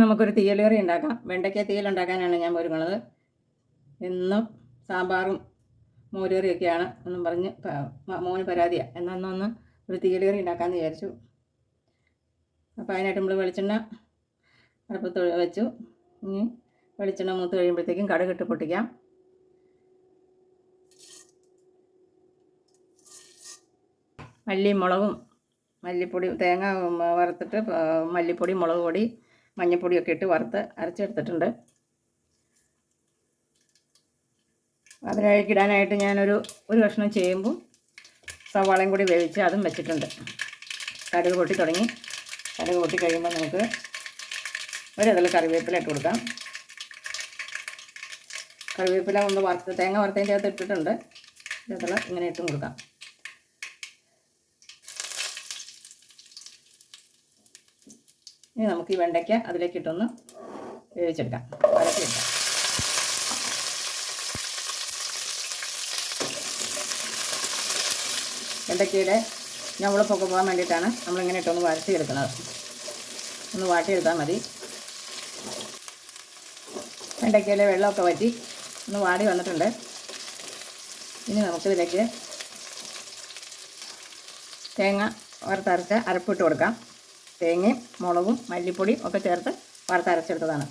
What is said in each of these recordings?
നമുക്കൊരു തീയലേറി ഉണ്ടാക്കാം. വെണ്ടയ്ക്ക തീയൽ ഉണ്ടാക്കാനാണ് ഞാൻ ഒരുങ്ങുന്നത് എന്നും സാമ്പാറും മോരേറിയൊക്കെയാണ് എന്നും പറഞ്ഞ് മോന് പരാതിയാണ് എന്നൊന്നൊന്ന് ഒരു തീയലേറി ഉണ്ടാക്കാമെന്ന് വിചാരിച്ചു. അപ്പോൾ അതിനായിട്ട് നമ്മൾ വെളിച്ചെണ്ണ അടുപ്പത്ത് വെച്ചു. ഇനി വെളിച്ചെണ്ണ മൂത്ത് കഴിയുമ്പോഴത്തേക്കും കടുകിട്ട് പൊട്ടിക്കാം. മല്ലിയും മുളകും മല്ലിപ്പൊടി തേങ്ങ വറുത്തിട്ട് മല്ലിപ്പൊടി മുളക് പൊടി മഞ്ഞൾപ്പൊടിയൊക്കെ ഇട്ട് വറുത്ത് അരച്ചെടുത്തിട്ടുണ്ട്. അതിലേക്ക് ഇടാനായിട്ട് ഞാനൊരു ഒരു കഷ്ണം ചെയ്യുമ്പോൾ സവാളയും കൂടി വേവിച്ച് അതും വെച്ചിട്ടുണ്ട്. കടുക് പൊട്ടി തുടങ്ങി. കടുക് പൊട്ടി കഴിയുമ്പോൾ നമുക്ക് ഒരതിൽ കറിവേപ്പില ഇട്ട് കൊടുക്കാം. കറിവേപ്പില ഒന്ന് വറുത്ത് തേങ്ങ വറുത്തതിന്റെ അകത്ത് ഇട്ടിട്ടുണ്ട്. ഇതിൽ ഇങ്ങനെ ഇട്ടും കൊടുക്കാം. ഇനി നമുക്ക് ഈ വെണ്ടയ്ക്ക അതിലേക്ക് ഇട്ടൊന്ന് വേവിച്ചെടുക്കാം. വരട്ടിയെടുക്കാം വെണ്ടയ്ക്കയുടെ ഞവളപ്പൊക്കെ പോകാൻ വേണ്ടിയിട്ടാണ് നമ്മളിങ്ങനെ ഇട്ടൊന്ന് വരട്ടിയെടുക്കുന്നത്. ഒന്ന് വാട്ടിയെടുത്താൽ മതി. വെണ്ടയ്ക്കയിലെ വെള്ളമൊക്കെ വറ്റി ഒന്ന് വാടി വന്നിട്ടുണ്ട്. ഇനി നമുക്കിതിലേക്ക് തേങ്ങ വറുത്തരച്ച് അരപ്പിട്ട് കൊടുക്കാം. തേങ്ങയും മുളകും മല്ലിപ്പൊടിയും ഒക്കെ ചേർത്ത് വറുത്തരച്ചെടുത്തതാണ്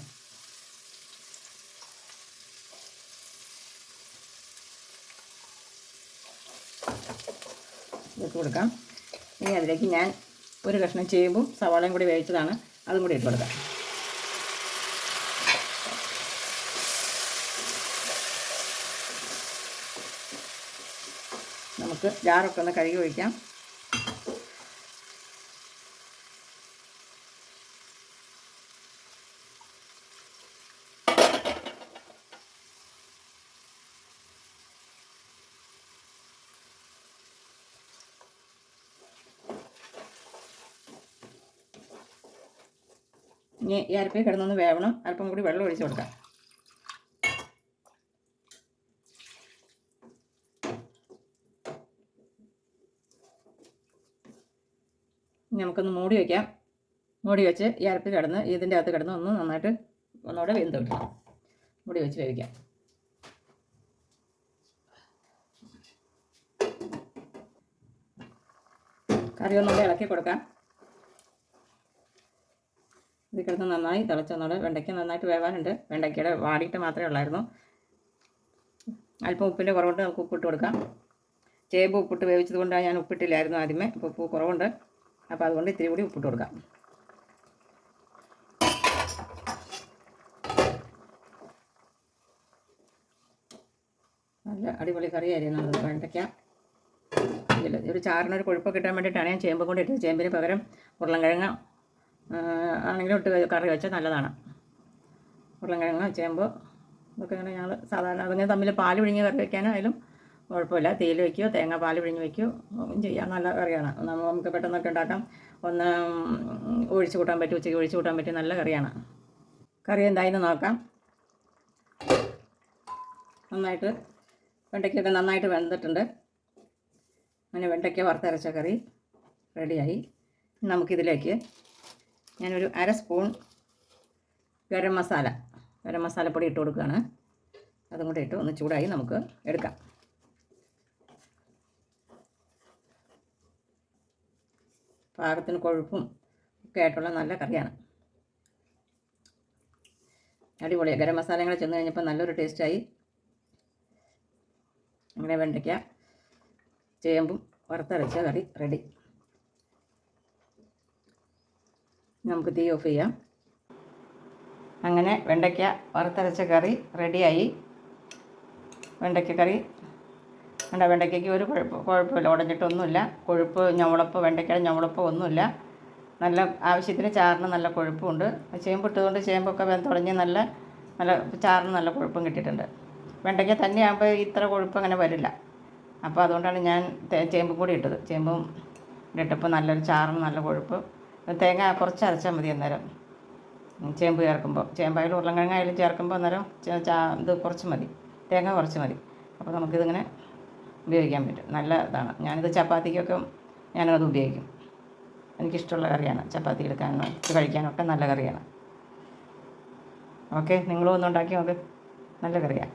ഇട്ട് കൊടുക്കാം. ഇനി അതിലേക്ക് ഞാൻ ഒരു കഷ്ണം ചേമ്പും സവാളയും കൂടി വേവിച്ചതാണ്. അതും കൂടി ഇട്ട് കൊടുക്കാം. നമുക്ക് ജാറൊക്കെ ഒന്ന് കഴുകി ഒഴിക്കാം. ഇനി ഈ അരപ്പിൽ കിടന്നൊന്ന് വേവണം. അല്പം കൂടി വെള്ളം ഒഴിച്ചു കൊടുക്കാം. നമുക്കൊന്ന് മൂടി വയ്ക്കാം മൂടി വെച്ച് ഈ അരപ്പ് കിടന്ന് ഇതിന്റെ അകത്ത് കിടന്ന് ഒന്ന് നന്നായിട്ട് ഒന്നുകൂടെ വെന്ത് കിട്ടണം മൂടി വെച്ച് വേവിക്കാം. കറി ഒന്നുകൂടെ ഇളക്കി കൊടുക്കാം. ഇത് കിടന്ന് നന്നായി തിളച്ചൊന്നുകൂടെ വെണ്ടയ്ക്ക നന്നായിട്ട് വേവാനുണ്ട്. വെണ്ടയ്ക്കയുടെ വാടിയിട്ട് മാത്രമേ ഉള്ളായിരുന്നു. അല്പം ഉപ്പിന്റെ കുറവുണ്ട് നമുക്ക് ഉപ്പിട്ട് കൊടുക്കാം. ചേമ്പ് ഉപ്പിട്ട് വേവിച്ചത് കൊണ്ടാണ് ഞാൻ ഉപ്പിട്ടില്ലായിരുന്നു ആദ്യമേ. ഇപ്പോൾ ഉപ്പ് കുറവുണ്ട്. അപ്പോൾ അതുകൊണ്ട് ഇത്തിരി കൂടി ഉപ്പിട്ട് കൊടുക്കാം. നല്ല അടിപൊളി കറിയായിരുന്നു അത് വെണ്ടയ്ക്ക. ഒരു ചാറിനൊരു കൊഴുപ്പൊക്കെ കിട്ടാൻ വേണ്ടിയിട്ടാണ് ഞാൻ ചേമ്പ് കൊണ്ട് ഇട്ടത്. ചേമ്പിന് പകരം ഉരുളൻകിഴങ്ങ ആണെങ്കിലും ഇട്ട് കറി വെച്ചാൽ നല്ലതാണ്. ഉരുളൻകിഴങ്ങ് ചേമ്പ് ഇതൊക്കെ ഇങ്ങനെ ഞങ്ങൾ സാധാരണ അതിങ്ങനെ തമ്മിൽ പാൽ പിഴിഞ്ഞ് കറി വയ്ക്കാനായാലും കുഴപ്പമില്ല. തേയില വയ്ക്കുകയോ തേങ്ങ പാൽ പിഴിഞ്ഞ് വയ്ക്കുകയോ ചെയ്യാം. നല്ല കറിയാണ്. നമുക്ക് പെട്ടെന്നൊക്കെ ഉണ്ടാക്കാം. ഒന്ന് ഒഴിച്ചു കൂട്ടാൻ പറ്റും ഉച്ചയ്ക്ക് ഒഴിച്ചു കൂട്ടാൻ പറ്റിയ നല്ല കറിയാണ്. കറി എന്തായെന്ന് നോക്കാം. നന്നായിട്ട് വെണ്ടയ്ക്കൊക്കെ നന്നായിട്ട് വെന്തിട്ടുണ്ട്. അങ്ങനെ വെണ്ടയ്ക്ക വറുത്തരച്ച കറി റെഡിയായി. നമുക്കിതിലേക്ക് ഞാനൊരു അര സ്പൂൺ ഗരം മസാല ഗരം മസാലപ്പൊടി ഇട്ട് കൊടുക്കുകയാണ്. അതും കൂടെ ഇട്ട് ഒന്ന് ചൂടായി നമുക്ക് എടുക്കാം. പാകത്തിന് കൊഴുപ്പും ഒക്കെ ആയിട്ടുള്ള നല്ല കറിയാണ്. അടിപൊളിയാണ് ഗരം മസാലകൾ ചെന്ന് കഴിഞ്ഞപ്പോൾ നല്ലൊരു ടേസ്റ്റായി. അങ്ങനെ വെണ്ടയ്ക്ക ചേമ്പും വറുത്തരച്ച കറി റെഡി. നമുക്ക് തീ ഓഫ് ചെയ്യാം. അങ്ങനെ വെണ്ടയ്ക്ക വറുത്തരച്ച കറി റെഡിയായി. വെണ്ടയ്ക്ക കറി. വേണ്ട വെണ്ടയ്ക്കയ്ക്ക് ഒരു കുഴപ്പം കുഴപ്പമില്ല. ഉടഞ്ഞിട്ടൊന്നുമില്ല. കൊഴുപ്പ് ഞവളപ്പ് വെണ്ടയ്ക്കയുടെ ഞവളപ്പ് ഒന്നുമില്ല. നല്ല ആവശ്യത്തിന് ചാറിന് നല്ല കൊഴുപ്പുണ്ട്. ചേമ്പ് ഇട്ടതുകൊണ്ട് ചേമ്പൊക്കെ വെന്തുടഞ്ഞ് നല്ല നല്ല ചാറിന് നല്ല കൊഴുപ്പും കിട്ടിയിട്ടുണ്ട്. വെണ്ടയ്ക്ക തന്നെയാകുമ്പോൾ ഇത്ര കൊഴുപ്പ് അങ്ങനെ വരില്ല. അപ്പോൾ അതുകൊണ്ടാണ് ഞാൻ ചേമ്പും കൂടി ഇട്ടത്. ചേമ്പും ഇട്ടപ്പോൾ നല്ലൊരു ചാറിന് നല്ല കൊഴുപ്പ്. തേങ്ങ കുറച്ച് അരച്ചാൽ മതി അന്നേരം. ചേമ്പ് ചേർക്കുമ്പോൾ. ചേമ്പായാലും ഉരുളക്കിഴങ്ങായാലും ചേർക്കുമ്പോൾ അന്നേരം ഇത് കുറച്ച് മതി. തേങ്ങ കുറച്ച് മതി. അപ്പോൾ നമുക്കിതിങ്ങനെ ഉപയോഗിക്കാൻ പറ്റും. നല്ല ഇതാണ്. ഞാനിത് ചപ്പാത്തിക്കൊക്കെ ഞാനത് ഉപയോഗിക്കും. എനിക്കിഷ്ടമുള്ള കറിയാണ്. ചപ്പാത്തി എടുക്കാനും കഴിക്കാനൊക്കെ നല്ല കറിയാണ്. ഓക്കെ നിങ്ങളും ഒന്ന് ഉണ്ടാക്കി നോക്ക്. നല്ല കറിയാണ്